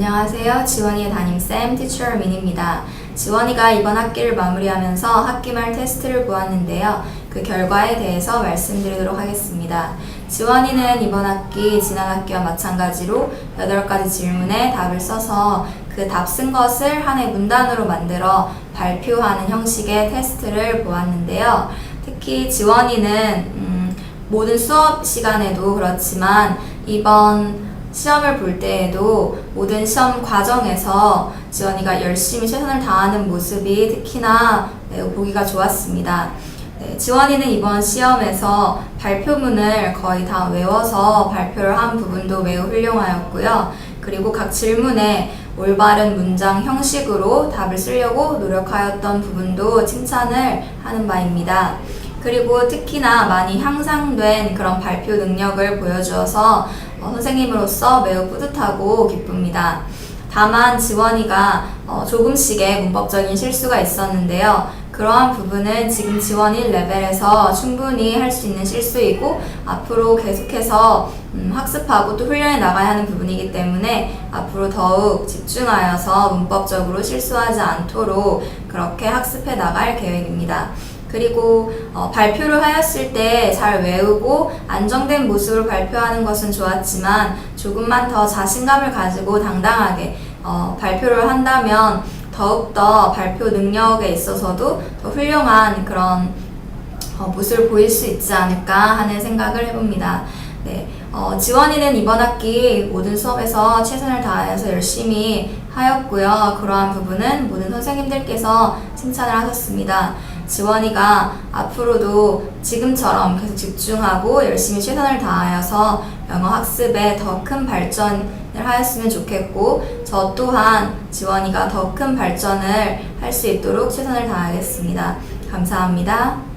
안녕하세요. 지원이의 담임쌤 티처 민입니다. 지원이가 이번 학기를 마무리하면서 학기 말 테스트를 보았는데요. 그 결과에 대해서 말씀드리도록 하겠습니다. 지원이는 이번 학기 지난 학기와 마찬가지로 8가지 질문에 답을 써서 그 답 쓴 것을 한 해 문단으로 만들어 발표하는 형식의 테스트를 보았는데요. 특히 지원이는 음, 모든 수업 시간에도 그렇지만 이번 시험을 볼 때에도 모든 시험 과정에서 지원이가 열심히 최선을 다하는 모습이 특히나 매우 보기가 좋았습니다. 네, 지원이는 이번 시험에서 발표문을 거의 다 외워서 발표를 한 부분도 매우 훌륭하였고요. 그리고 각 질문에 올바른 문장 형식으로 답을 쓰려고 노력하였던 부분도 칭찬을 하는 바입니다. 그리고 특히나 많이 향상된 그런 발표 능력을 보여주어서 어, 선생님으로서 매우 뿌듯하고 기쁩니다. 다만 지원이가 어, 조금씩의 문법적인 실수가 있었는데요. 그러한 부분은 지금 지원이 레벨에서 충분히 할 수 있는 실수이고 앞으로 계속해서 음, 학습하고 또 훈련해 나가야 하는 부분이기 때문에 앞으로 더욱 집중하여서 문법적으로 실수하지 않도록 그렇게 학습해 나갈 계획입니다. 그리고 어, 발표를 하였을 때 잘 외우고 안정된 모습으로 발표하는 것은 좋았지만 조금만 더 자신감을 가지고 당당하게 어, 발표를 한다면 더욱더 발표 능력에 있어서도 더 훌륭한 그런 어, 모습을 보일 수 있지 않을까 하는 생각을 해봅니다. 네, 어, 지원이는 이번 학기 모든 수업에서 최선을 다해서 열심히 하였고요. 그러한 부분은 모든 선생님들께서 칭찬을 하셨습니다. 지원이가 앞으로도 지금처럼 계속 집중하고 열심히 최선을 다하여서 영어 학습에 더 큰 발전을 하였으면 좋겠고, 저 또한 지원이가 더 큰 발전을 할 수 있도록 최선을 다하겠습니다. 감사합니다.